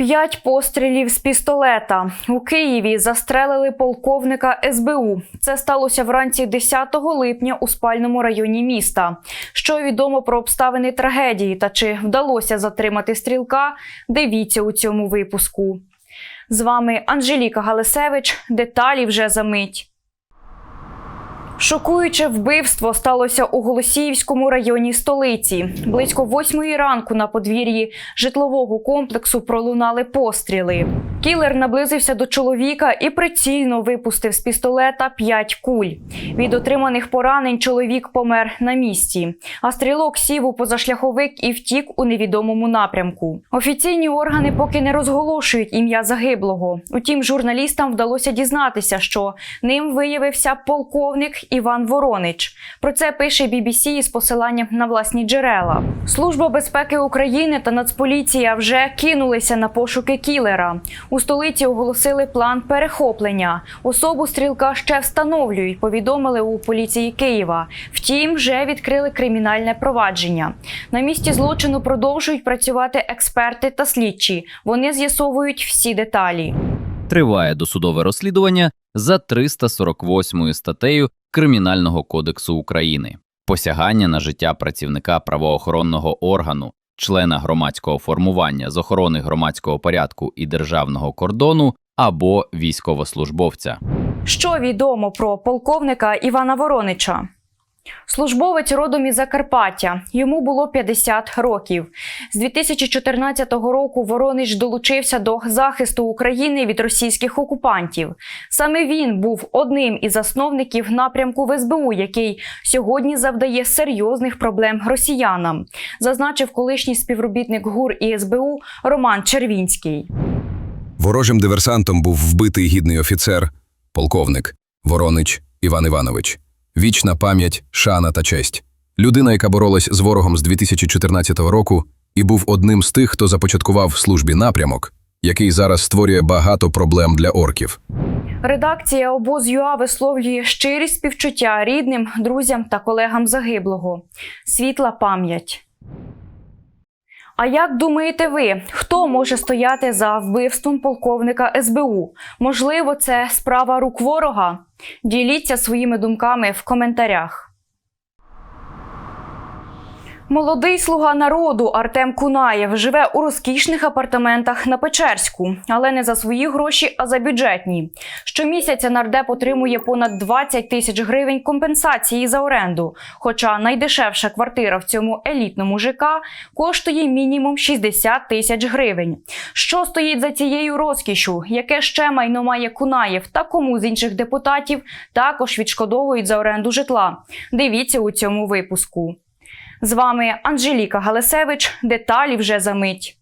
П'ять пострілів з пістолета у Києві застрелили полковника СБУ. Це сталося вранці 10 липня у спальному районі міста. Що відомо про обставини трагедії та чи вдалося затримати стрілка? Дивіться у цьому випуску. З вами Анжеліка Галисевич. Деталі вже за мить. Шокуюче вбивство сталося у Голосіївському районі столиці. Близько восьмої ранку на подвір'ї житлового комплексу пролунали постріли. Кілер наблизився до чоловіка і прицільно випустив з пістолета п'ять куль. Від отриманих поранень чоловік помер на місці, а стрілок сів у позашляховик і втік у невідомому напрямку. Офіційні органи поки не розголошують ім'я загиблого. Утім, журналістам вдалося дізнатися, що ним виявився полковник Іван Воронич. Про це пише BBC із посиланням на власні джерела. Служба безпеки України та Нацполіція вже кинулися на пошуки кілера. У столиці оголосили план перехоплення. Особу стрілка ще встановлюють. Повідомили у поліції Києва. Втім, вже відкрили кримінальне провадження. На місці злочину продовжують працювати експерти та слідчі. Вони з'ясовують всі деталі. Триває досудове розслідування за 348 статтею Кримінального кодексу України. Посягання на життя працівника правоохоронного органу, члена громадського формування з охорони громадського порядку і державного кордону або військовослужбовця. Що відомо про полковника Івана Воронича? Службовець родом із Закарпаття. Йому було 50 років. З 2014 року Воронич долучився до захисту України від російських окупантів. Саме він був одним із засновників напрямку в СБУ, який сьогодні завдає серйозних проблем росіянам, зазначив колишній співробітник ГУР і СБУ Роман Червінський. Ворожим диверсантом був вбитий гідний офіцер, полковник Воронич Іван Іванович. Вічна пам'ять, шана та честь. Людина, яка боролась з ворогом з 2014 року і був одним з тих, хто започаткував в службі напрямок, який зараз створює багато проблем для орків. Редакція обоз.ЮА висловлює щирі співчуття рідним, друзям та колегам загиблого. Світла пам'ять. А як думаєте ви, хто може стояти за вбивством полковника СБУ? Можливо, це справа рук ворога? Діліться своїми думками в коментарях. Молодий слуга народу Артем Кунаєв живе у розкішних апартаментах на Печерську, але не за свої гроші, а за бюджетні. Щомісяця нардеп отримує понад 20 тисяч гривень компенсації за оренду. Хоча найдешевша квартира в цьому елітному ЖК коштує мінімум 60 тисяч гривень. Що стоїть за цією розкішю? Яке ще майно має Кунаєв та кому з інших депутатів також відшкодовують за оренду житла? Дивіться у цьому випуску. З вами Анжеліка Галасевич. Деталі вже за мить.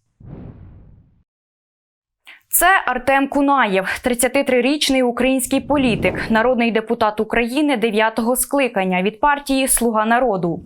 Це Артем Кунаєв, 33-річний український політик, народний депутат України 9-го скликання від партії Слуга народу.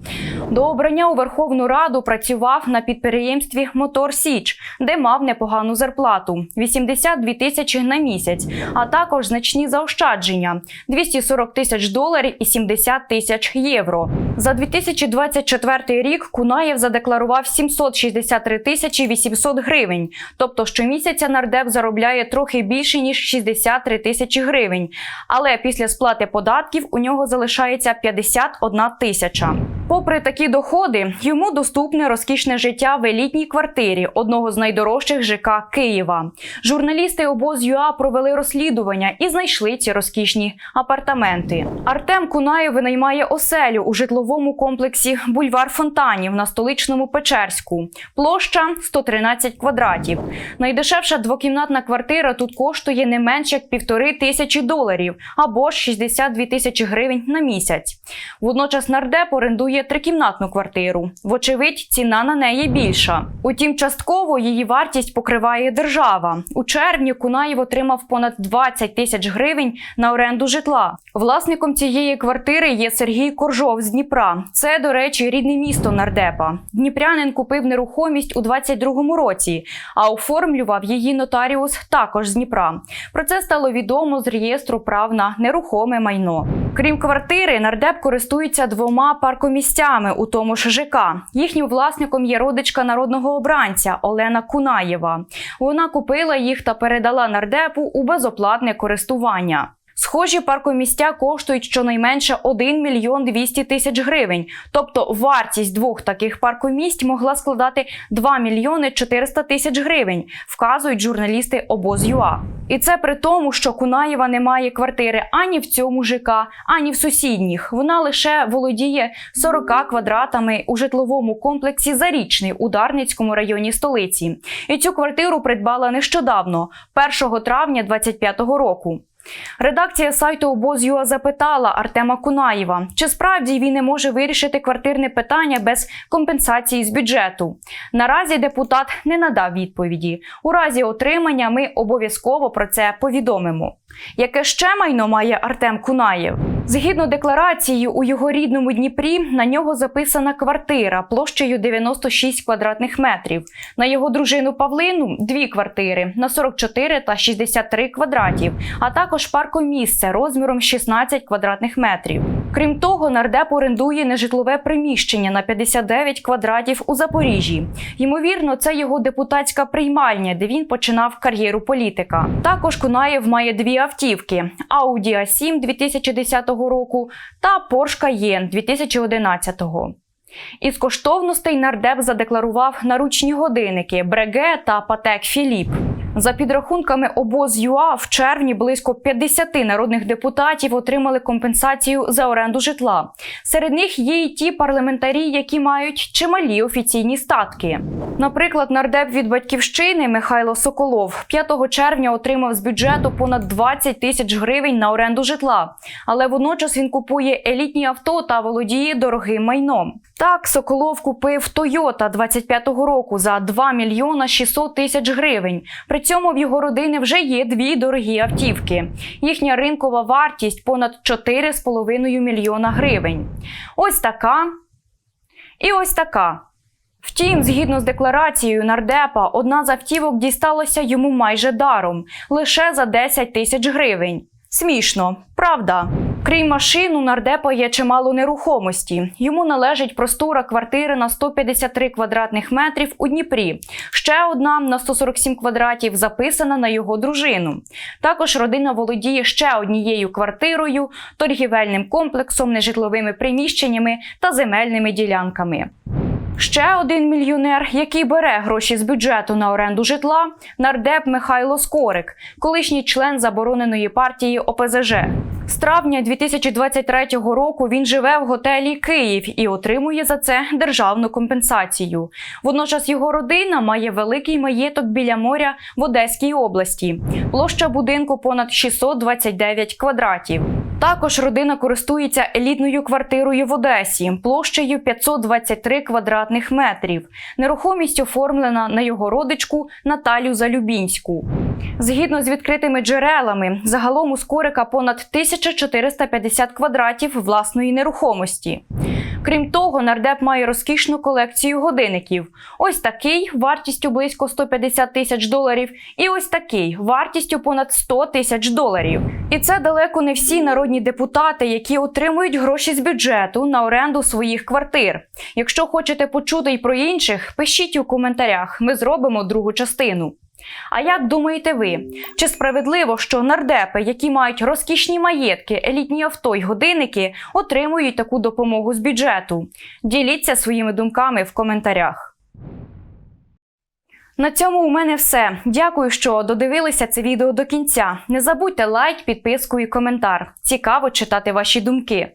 До обрання у Верховну Раду працював на підприємстві Мотор Січ, де мав непогану зарплату 82 тисячі на місяць, а також значні заощадження 240 тисяч доларів і 70 тисяч євро. За 2024 рік Кунаєв задекларував 763 тисячі 800 гривень, тобто щомісяця нардеп заробляє трохи більше ніж 63 тисячі гривень. Але після сплати податків у нього залишається 51 тисяча. Попри такі доходи, йому доступне розкішне життя в елітній квартирі одного з найдорожчих ЖК Києва. Журналісти обоз ЮА провели розслідування і знайшли ці розкішні апартаменти. Артем Кунаєв винаймає оселю у житловому комплексі Бульвар Фонтанів на столичному Печерську. Площа 113 квадратів. Найдешевша двокімнатна квартира тут коштує не менше як півтори тисячі доларів або ж 62 тисячі гривень на місяць. Водночас нардеп орендує трикімнатну квартиру. Вочевидь, ціна на неї більша. Утім, частково її вартість покриває держава. У червні Кунаєв отримав понад 20 тисяч гривень на оренду житла. Власником цієї квартири є Сергій Коржов з Дніпра. Це, до речі, рідне місто нардепа. Дніпрянин купив нерухомість у 22-му році, а оформлював її нотаріус також з Дніпра. Про це стало відомо з реєстру прав на нерухоме майно. Крім квартири, нардеп користується двома паркомістями у тому ж ЖК. Їхнім власником є родичка народного обранця Олена Кунаєва. Вона купила їх та передала нардепу у безоплатне користування. Схожі паркомістя коштують щонайменше 1 мільйон 200 тисяч гривень. Тобто вартість двох таких паркомість могла складати 2 мільйони 400 тисяч гривень, вказують журналісти обоз.ЮА. І це при тому, що Кунаєва не має квартири ані в цьому ЖК, ані в сусідніх. Вона лише володіє 40 квадратами у житловому комплексі Зарічний у Дарницькому районі столиці. І цю квартиру придбала нещодавно, 1 травня 2025 року. Редакція сайту обоз.ЮА запитала Артема Кунаєва, чи справді він не може вирішити квартирне питання без компенсації з бюджету. Наразі депутат не надав відповіді. У разі отримання ми обов'язково про це повідомимо. Яке ще майно має Артем Кунаєв? Згідно декларації, у його рідному Дніпрі на нього записана квартира площею 96 квадратних метрів. На його дружину Павлину дві квартири на 44 та 63 квадратів, а також паркомісце розміром 16 квадратних метрів. Крім того, нардеп орендує нежитлове приміщення на 59 квадратів у Запоріжжі. Ймовірно, це його депутатська приймальня, де він починав кар'єру політика. Також Кунаєв має дві автівки: Audi A7 2010 року та Porsche Cayenne 2011 із коштовностей нардеп задекларував наручні годинники Бреге та Патек Філіп. За підрахунками обоз.ЮА, в червні близько 50 народних депутатів отримали компенсацію за оренду житла. Серед них є й ті парламентарі, які мають чималі офіційні статки. Наприклад, нардеп від батьківщини Михайло Соколов 5 червня отримав з бюджету понад 20 тисяч гривень на оренду житла, але водночас він купує елітні авто та володіє дорогим майном. Так, Соколов купив Toyota 25-го року за 2 мільйона 600 тисяч гривень. При цьому в його родини вже є дві дорогі автівки. Їхня ринкова вартість понад 4,5 мільйона гривень. Ось така і ось така. Втім, згідно з декларацією нардепа, одна з автівок дісталася йому майже даром лише за 10 тисяч гривень. Смішно, правда. Крім машин, у нардепа є чимало нерухомості. Йому належить простора квартири на 153 квадратних метрів у Дніпрі. Ще одна на 147 квадратів записана на його дружину. Також родина володіє ще однією квартирою, торгівельним комплексом, нежитловими приміщеннями та земельними ділянками. Ще один мільйонер, який бере гроші з бюджету на оренду житла, нардеп Михайло Скорик, колишній член забороненої партії ОПЗЖ. З травня 2023 року він живе в готелі Київ і отримує за це державну компенсацію. Водночас його родина має великий маєток біля моря в Одеській області. Площа будинку понад 629 квадратів. Також родина користується елітною квартирою в Одесі площею 523 квадратних метрів. Нерухомість оформлена на його родичку Наталю Залюбінську. Згідно з відкритими джерелами, загалом у Скорика понад 1450 квадратів власної нерухомості. Крім того, нардеп має розкішну колекцію годинників. Ось такий вартістю близько 150 тисяч доларів, і ось такий вартістю понад 100 тисяч доларів. І це далеко не всі народні депутати, які отримують гроші з бюджету на оренду своїх квартир. Якщо хочете почути й про інших, пишіть у коментарях. Ми зробимо другу частину. А як думаєте ви, чи справедливо, що нардепи, які мають розкішні маєтки, елітні авто й годинники, отримують таку допомогу з бюджету? Діліться своїми думками в коментарях. На цьому у мене все. Дякую, що додивилися це відео до кінця. Не забудьте лайк, підписку і коментар. Цікаво читати ваші думки.